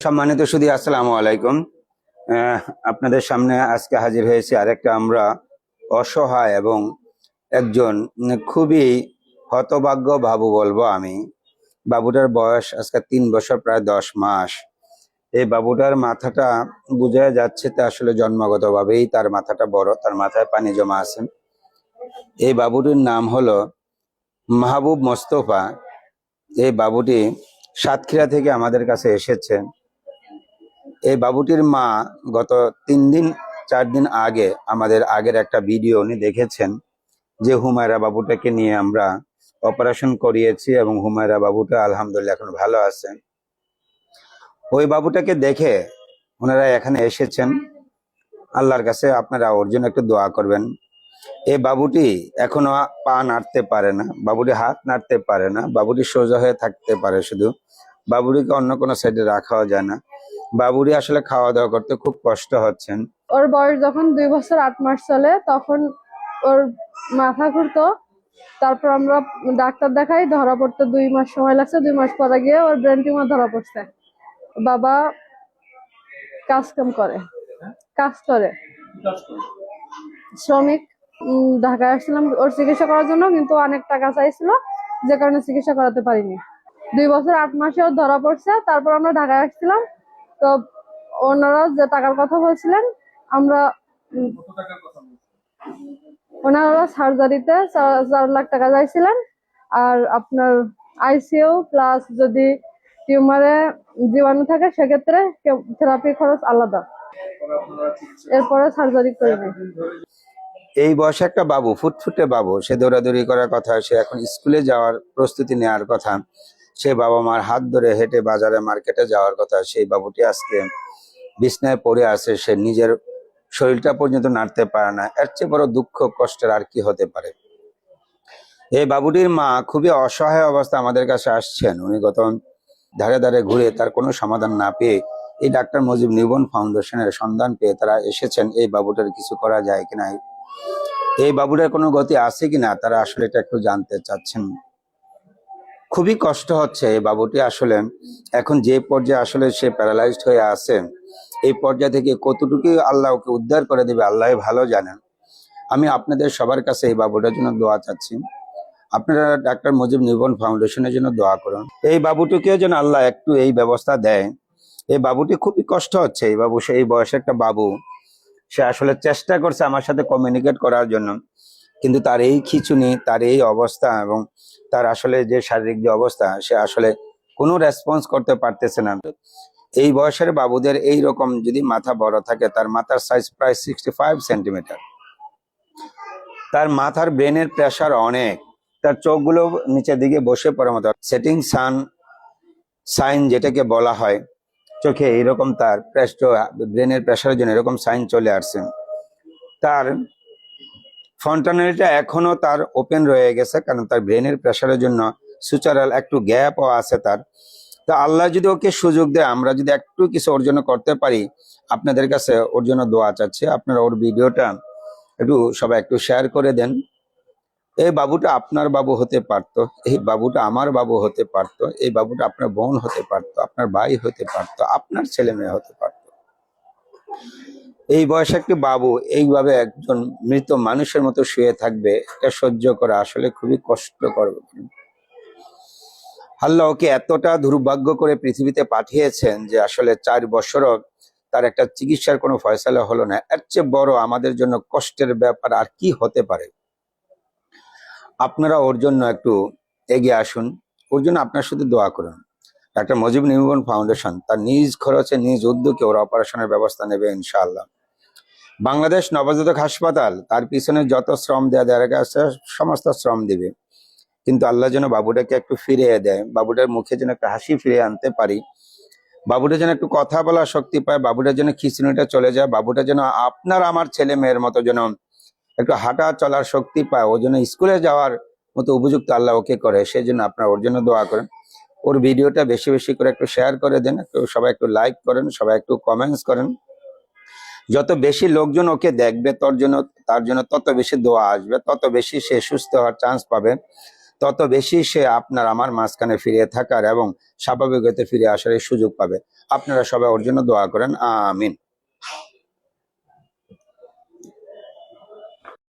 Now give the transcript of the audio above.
সম্মানিত সুদী আসসালামু আলাইকুম। আপনাদের সামনে আজকে হাজির হয়েছি আরেকটা আমরা অসহায় এবং একজন খুবই হতভাগ্য বাবু বলব আমি। বাবুটার বয়স আজকে তিন বছর, প্রায় দশ মাস। এই বাবুটার মাথাটা বোঝা যাচ্ছে তা আসলে জন্মগতভাবেই। তার মাথাটা বড়, তার মাথায় পানি জমা আছে। এই বাবুটির নাম হলো মাহবুব মোস্তফা। এই বাবুটি সাতক্ষীরা থেকে আমাদের কাছে এসেছে। এই বাবুটির মা গত তিন দিন, চার দিন আগে আমাদের আগের একটা ভিডিও উনি দেখেছেন যে হুমায়রা বাবুটাকে নিয়ে আমরা অপারেশন করিয়েছি এবং হুমায়রা বাবুটা আলহামদুলিল্লাহ এখন ভালো আছে। ওই বাবুটাকে দেখে ওনারা এখানে এসেছেন। আল্লাহর কাছে আপনারা ওর জন্য একটু দোয়া করবেন। এই বাবুটি এখনও পা নাড়তে পারে না, বাবুটি হাত নাড়তে পারে না, বাবুটি সোজা হয়ে থাকতে পারে শুধু। বাবুটিকে অন্য কোনো সাইডে রাখাও যায় না। বাবুরি আসলে খাওয়া দাওয়া করতে খুব কষ্ট হচ্ছেন। ওর বয়স যখন দুই বছর আট মাস চলে, তখন ওর মাথা ঘুরতো। তারপর আমরা ডাক্তার দেখাই, ধরা পড়তে দুই মাস সময় লাগছে। দুই মাস পরে গিয়ে ওর ব্রেন টিউমার ধরা পড়ছে। বাবা কাজ কাম করে। কাজ করে। শ্রমিক ঢাকায় আসছিলাম ওর চিকিৎসা করার জন্য, কিন্তু অনেক টাকা চাইছিল। যে কারণে চিকিৎসা করাতে পারিনি। দুই বছর আট মাসে ওর ধরা পড়ছে। তারপর আমরা ঢাকায় আসছিলাম। তো ওনারা যে টাকার কথা বলছিলেন, আমরা ওনারা সার্জারিতে চার লাখ টাকা চাইছিলেন। আর আপনার আইসিইউ প্লাস যদি টিউমারে জীবাণু থাকে, সেক্ষেত্রে থেরাপি খরচ আলাদা। এরপরে সার্জারি করিনি এই বয়সে একটা বাবু, ফুটফুটে বাবু, সে দৌড়াদৌড়ি করার কথা, সে এখন স্কুলে যাওয়ার প্রস্তুতি নেওয়ার কথা। সে বাবা মার হাত ধরে হেঁটে বাজারে মার্কেটে যাওয়ার কথা, সেই বাবুটি আজকে বিছনায় পড়ে আছে, সে নিজের শরীরটা পর্যন্ত নাড়তে পারে না। এর চেয়ে বড় দুঃখ, কষ্টের আর কি হতে পারে? এই বাবুটির মা খুবই অসহায় অবস্থা আমাদের কাছে আসছেন। উনি গত ধারে ধারে ঘুরে তার কোনো সমাধান না পেয়ে এই ডাক্তার মুজিব নিবন ফাউন্ডেশনের সন্ধান পেয়ে তারা এসেছেন, এই বাবুটার কিছু করা যায় কিনা? এই বাবুটার কোনো গতি আছে কিনা? তারা আসলে এটা একটু জানতে চাচ্ছেন। খুবই কষ্ট হচ্ছে এই বাবুটি আসলে। এখন যে পর্যায়ে আসলে সে প্যারালাইজড হয়ে আছে, এই পর্যায় থেকে কতটুকু আল্লাহ ওকে উদ্ধার করে দেবে আল্লাহ ভালো জানেন। আমি আপনাদের সবার কাছে এই বাবুটার জন্য দোয়া চাচ্ছি। আপনারা ডাক্তার মুজিব নিবন ফাউন্ডেশনের জন্য দোয়া করুন। এই বাবুটিকেও যেন আল্লাহ একটু এই ব্যবস্থা দেয়। এই বাবুটি খুবই কষ্ট হচ্ছে, এই বাবু, সেই বয়সে একটা বাবু। সে আসলে চেষ্টা করছে আমার সাথে কমিউনিকেট করার জন্য। কিন্তু তার এই খিচুনি, তার এই অবস্থা এবং তার আসলে যে শারীরিক যে অবস্থা, সে আসলে কোনো রেসপন্স করতে পারতেছে না। এই বয়সের বাবুদের এই রকম যদি মাথা বড় থাকে, তার মাথার সাইজ প্রায় সিক্সটি ফাইভ সেন্টিমিটার তার মাথার ব্রেনের প্রেশার অনেক। তার চোখগুলো নিচের দিকে বসে পড়ার মতো। সেটিং সান সাইন যেটাকে বলা হয়, চোখে এরকম তার ব্রেনের প্রেশারের জন্য এরকম সাইন চলে আসছে। তার ফন্টানালিটা এখনও তার ওপেন রয়ে গেছে, কারণ তার ব্রেনের প্রেশারের জন্য সুচারাল একটু গ্যাপও আছে তার। তো আল্লাহ যদি ওকে সুযোগ দেয়, আমরা যদি একটু কিছু ওর জন্য করতে পারি, আপনাদের কাছে ওর জন্য দোয়া চাচ্ছি। আপনারা ওর ভিডিওটা একটু সবাই একটু শেয়ার করে দেন। এই বাবুটা আপনার বাবু হতে পারতো, এই বাবুটা আমার বাবু হতে পারতো, এই বাবুটা আপনার বোন হতে পারতো, আপনার ভাই হতে পারতো, আপনার ছেলে মেয়ে হতে পারতো। এই বয়সে একটি বাবু, এইভাবে একজন মৃত মানুষের মতো শুয়ে থাকবে, এটা সহ্য করা আসলে খুবই কষ্টকর আল্লাহ ওকে এতটা দুর্ভাগ্য করে পৃথিবীতে পাঠিয়েছেন যে আসলে চার বছরও তার একটা চিকিৎসার কোনো ফয়সালা হলো না। এর চেয়ে বড় আমাদের জন্য কষ্টের ব্যাপার আর কি হতে পারে? আপনারা ওর জন্য একটু এগিয়ে আসুন। ওর জন্য আপনার শুধু দোয়া করুন। ডাক্তার মুজিব নির্মল ফাউন্ডেশন তার নিজ খরচে, নিজ উদ্যোগে ওর অপারেশনের ব্যবস্থা নেবে ইনশাআল্লাহ। বাংলাদেশ নবজাতক হাসপাতাল, তার পিছনে যত শ্রম দেওয়া দেওয়ার কাছে সমস্ত শ্রম দিবে। কিন্তু আল্লাহ যেন বাবুটাকে একটু ফিরিয়ে দেয়, বাবুটার মুখে যেন একটা হাসি ফিরিয়ে আনতে পারি। বাবুটা যেন একটু কথা বলার শক্তি পায়, বাবুটা যেন খিচুনিটা চলে যায়, বাবুটা যেন আপনার আমার ছেলে মেয়ের মতো যেন একটু হাঁটা চলার শক্তি পায়, ও যেন স্কুলে যাওয়ার মতো উপযুক্ত আল্লাহ ওকে করে সেই জন্য আপনার, ওর জন্য দোয়া করেন। ওর ভিডিওটা বেশি বেশি করে একটু শেয়ার করে দেন, একটু সবাই একটু লাইক করেন, সবাই একটু কমেন্টস করেন। যত বেশি লোকজন ওকে দেখবে, তোর জন্য, তার জন্য তত বেশি দোয়া আসবে, তত বেশি সে সুস্থ হওয়ার চান্স পাবে, তত বেশি সে আপনার আমার মাঝখানে ফিরে থাকার এবং স্বাভাবিকতে ফিরে আসার সুযোগ পাবে। আপনারা সবাই ওর জন্য দোয়া করেন, আমিন।